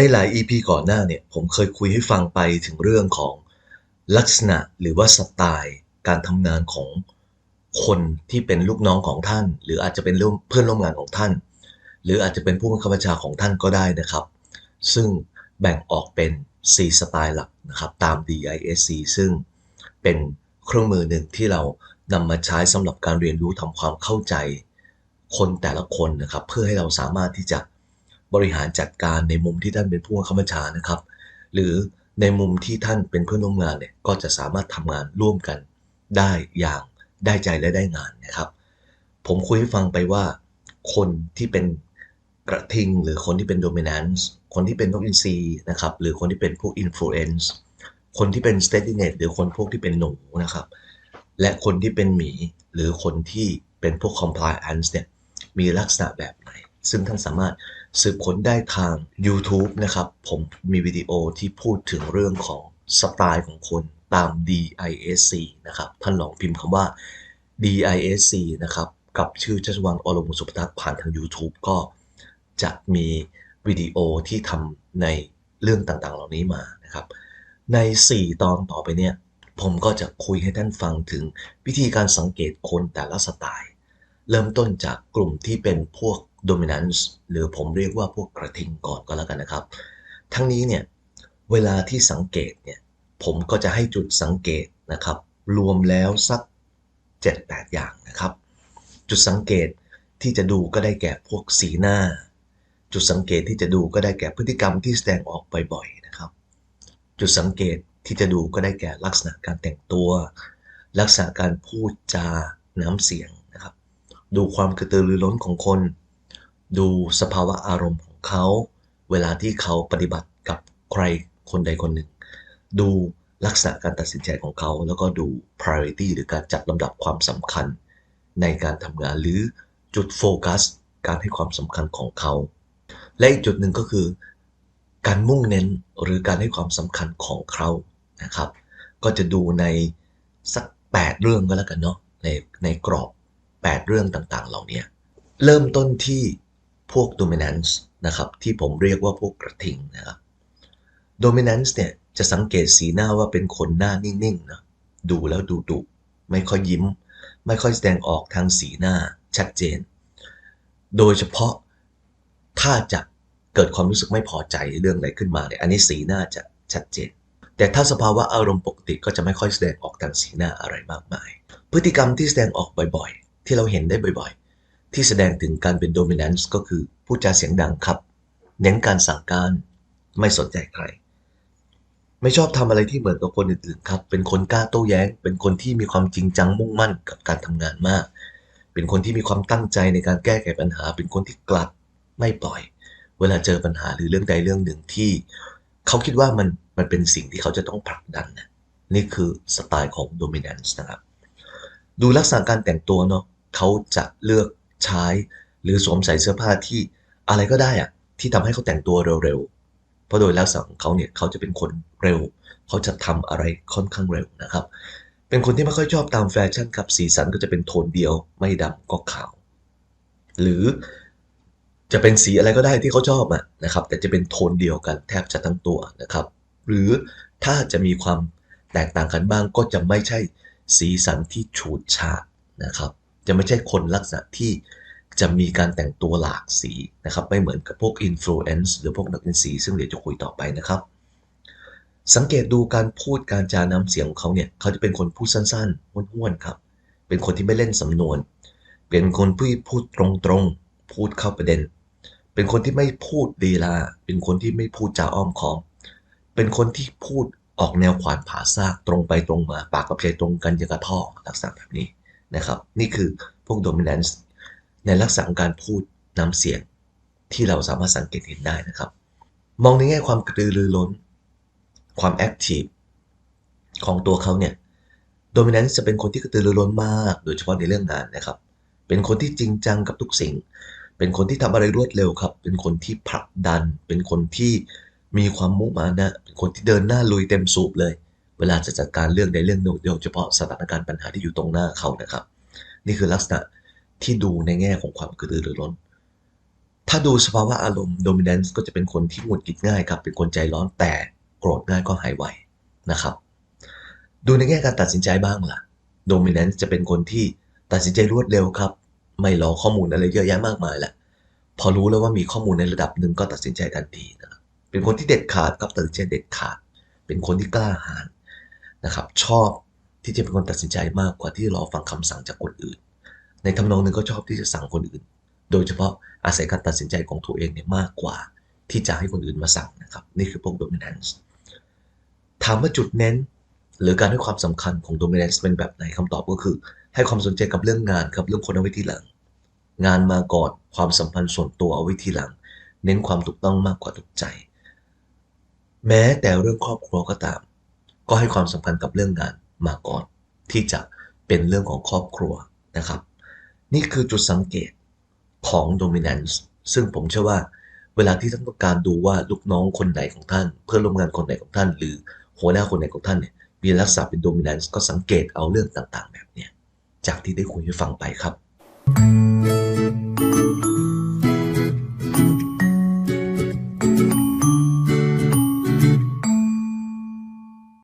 ในหลาย EP ก่อนหน้าเนี่ยผมเคยคุยให้ฟังไปถึงเรื่องของลักษณะหรือว่าสไตล์การทำงานของคนที่เป็นลูกน้องของท่าน หรืออาจจะเป็นเพื่อนร่วมงานของท่าน หรืออาจจะเป็นผู้บังคับบัญชาของท่านก็ได้นะครับ ซึ่งแบ่งออกเป็น 4 สไตล์หลักนะครับตาม DISC ซึ่งเป็น เครื่องมือหนึ่งที่เรานำมาใช้สำหรับการเรียนรู้ทำความเข้าใจ คนแต่ละคนนะครับ เพื่อให้เราสามารถที่จะบริหารจัดการในมุมที่ท่านเป็นผู้บังคับบัญชานะครับ หรือในมุมที่ท่านเป็นเพื่อนร่วมงานเนี่ยก็จะสามารถทำงานร่วมกันได้อย่างได้ใจและได้งานนะครับ ผมคุยให้ฟังไปว่า คนที่เป็นกระทิง หรือคนที่เป็น dominance คนที่เป็นนกอินทรีนะครับ หรือคนที่เป็นพวก influence คนที่เป็น steadiness หรือคนพวกที่เป็นหนูนะครับ และคนที่เป็นหมีหรือคนที่เป็นพวก compliance เนี่ยมีลักษณะแบบไหน ซึ่งท่านสามารถสืบค้นได้ทาง YouTube นะครับ ผมมีวิดีโอที่พูดถึงเรื่องของสไตล์ของคนตาม DISC นะครับ ท่านลองพิมพ์คำว่า DISC นะครับ กับชื่อชัชวังอรมสุปทักษ์ผ่านทาง YouTube ก็จะมีวิดีโอที่ทำในเรื่องต่างๆ เหล่านี้มานะครับ ใน 4 ตอนต่อไปเนี่ย ผมก็จะคุยให้ท่านฟังถึงวิธีการสังเกตคนแต่ละสไตล์ เริ่มต้นจากกลุ่มที่เป็นพวก dominance หรือผมเรียกว่าพวกกระทิงก่อนก็แล้วกันนะครับ ทั้งนี้เนี่ย เวลาที่สังเกตเนี่ย ผมก็จะให้จุดสังเกตนะครับ รวมแล้วสัก 7-8 อย่างนะครับ จุดสังเกตที่จะดูก็ได้แก่พวกสีหน้า จุดสังเกตที่จะดูก็ได้แก่พฤติกรรมที่แสดงออกบ่อยๆนะครับ จุดสังเกตที่จะดูก็ได้แก่ลักษณะการแต่งตัว ลักษณะการพูดจาน้ำเสียงนะครับ ดูความกระตือรือร้นของคน ดูสภาวะอารมณ์ของเขา เวลาที่เขาปฏิบัติกับใครคนใดคนหนึ่ง ดูลักษณะการตัดสินใจของเขา แล้วก็ดู priority หรือการจัดลำดับความสำคัญ ในการทำงานหรือจุดโฟกัส การให้ความสำคัญของเขา และอีกจุดหนึ่งก็คือ การมุ่งเน้นหรือการให้ความสำคัญของเขานะครับ ก็จะดูในสัก 8 เรื่องก็แล้วกันเนาะในในกรอบ 8 เรื่องต่างๆ เหล่านี้เริ่มต้นที่พวก dominance นะครับที่ผมเรียกว่าพวกกระทิงนะครับ dominance เนี่ยจะสังเกตสีหน้าว่าเป็นคนหน้านิ่งๆนะดูแล้วดูดุไม่ค่อยยิ้ม ไม่ค่อยแสดงออกทางสีหน้าชัดเจน โดยเฉพาะถ้าจะ เกิดความรู้สึกไม่พอใจเรื่องอะไรขึ้นมาเนี่ยอันนี้สีหน้าจะชัดเจน แต่ถ้าสภาวะอารมณ์ปกติก็จะไม่ค่อยแสดงออกทางสีหน้าอะไรมากมาย พฤติกรรมที่แสดงออกบ่อยๆ ที่เราเห็นได้บ่อยๆ ที่แสดงถึงการเป็น dominance ก็คือพูดจาเสียงดังครับ เน้นการสั่งการไม่สนใจใคร ไม่ชอบทำอะไรที่เหมือนกับคนอื่นๆครับ เป็นคนกล้าโต้แย้ง เป็นคนที่มีความจริงจังมุ่งมั่นกับการทำงานมาก เป็นคนที่มีความตั้งใจในการแก้ไขปัญหา เป็นคนที่กลัดไม่ปล่อย เวลาเจอปัญหาหรือเรื่องใดเรื่องหนึ่งที่เขาคิดว่ามันมันเป็นสิ่งที่เขาจะต้องผลักดันนะนี่คือสไตล์ของ dominance นะครับ ดูลักษณะการแต่งตัวเนาะเขาจะเลือกใช้หรือสวมใส่เสื้อผ้าที่อะไรก็ได้อะที่ทำให้เขาแต่งตัวเร็วๆ เพราะโดยลักษณะของเขาเนี่ยเขาจะเป็นคนเร็ว เขาจะทำอะไรค่อนข้างเร็วนะครับ เป็นคนที่ไม่ค่อยชอบตามแฟชั่นครับสีสันก็จะเป็นโทนเดียว ไม่ดำก็ขาว หรือ จะเป็นสีอะไรก็ได้ที่เขาชอบอะนะครับ แต่จะเป็นโทนเดียวกันแทบจะทั้งตัวนะครับ หรือถ้าจะมีความแตกต่างกันบ้างก็จะไม่ใช่สีสันที่ฉูดฉาดนะครับ จะไม่ใช่คนลักษณะที่จะมีการแต่งตัวหลากสีนะครับ ไม่เหมือนกับพวก influence หรือพวกนักดนตรีซึ่งเดี๋ยวจะคุยต่อไปนะครับ สังเกตดูการพูดการจาน้ำเสียงของเขาเนี่ยเขาจะเป็นคนพูดสั้นๆห้วนๆครับ เป็นคนที่ไม่เล่นสำนวน เป็นคนที่พูดตรงๆ พูดเข้าประเด็น เป็นคนที่ไม่พูดดีลาเป็นคนที่ไม่พูดจาอ้อมค้อม เป็นคนที่พูดออกแนวขวานผ่าซากตรงไปตรงมา ปากกับใจตรงกันอย่างกระท่อลักษณะแบบนี้นะครับ นี่คือพวก dominance ในลักษณะของการพูดน้ำเสียงที่เราสามารถสังเกตเห็นได้นะครับ มองในแง่ความกระตือรือร้น ความแอคทีฟของตัวเขาเนี่ย dominance จะเป็นคนที่กระตือรือร้นมาก โดยเฉพาะในเรื่องงานนะครับ เป็นคนที่จริงจังกับทุกสิ่ง เป็นคนที่ทำอะไรรวดเร็วครับ เป็นคนที่ผลักดัน เป็นคนที่มีความมุ่งมานะ เป็นคนที่เดินหน้าลุยเต็มสูบเลย เวลาจะจัดการเรื่องในเรื่องโดยเฉพาะสถานการณ์ปัญหาที่อยู่ตรงหน้าเขานะครับ นี่คือลักษณะที่ดูในแง่ของความกระตือรือร้น ถ้าดูสภาวะอารมณ์ dominance ก็จะเป็นคนที่หงุดหงิดง่ายครับ เป็นคนใจร้อนแต่โกรธง่ายก็หายไวนะครับ ดูในแง่การตัดสินใจบ้างล่ะ dominance จะเป็นคนที่ตัดสินใจรวดเร็วครับ ไม่รอข้อมูลอะไรเยอะแยะมากมายแหละ พอรู้แล้วว่ามีข้อมูลในระดับหนึ่งก็ตัดสินใจทันทีนะครับเป็นคนที่เด็ดขาดครับตัดสินใจเด็ดขาด เป็นคนที่กล้าหาญนะครับ ชอบที่จะเป็นคนตัดสินใจมากกว่าที่รอฟังคำสั่งจากคนอื่น ในทำนองหนึ่งก็ชอบที่จะสั่งคนอื่น โดยเฉพาะอาศัยการตัดสินใจของตัวเองเนี่ยมากกว่า ที่จะให้คนอื่นมาสั่งนะครับ นี่คือพวก dominance ถามว่าจุดเน้น หรือการให้ความสำคัญของ dominance เป็นแบบไหนคำตอบก็คือ ให้ความสนใจกับเรื่องงานครับเรื่องคนเอาไว้ที่หลัง งานมาก่อนความสัมพันธ์ส่วนตัวเอาไว้ทีหลัง เน้นความถูกต้องมากกว่าถูกใจ แม้แต่เรื่องครอบครัวก็ตาม ก็ให้ความสำคัญกับเรื่องงานมาก่อน ที่จะเป็นเรื่องของครอบครัวนะครับ นี่คือจุดสังเกตของ dominance ซึ่งผมเชื่อว่าเวลาที่ท่านต้องการดูว่าลูกน้องคนไหนของท่าน เพื่อนร่วมงานคนไหนของท่าน หรือหัวหน้าคนไหนของท่านเนี่ย มีลักษณะเป็น dominance ก็สังเกตเอาเรื่องต่างๆ แบบเนี้ยจากที่ได้คุยให้ฟังไปครับ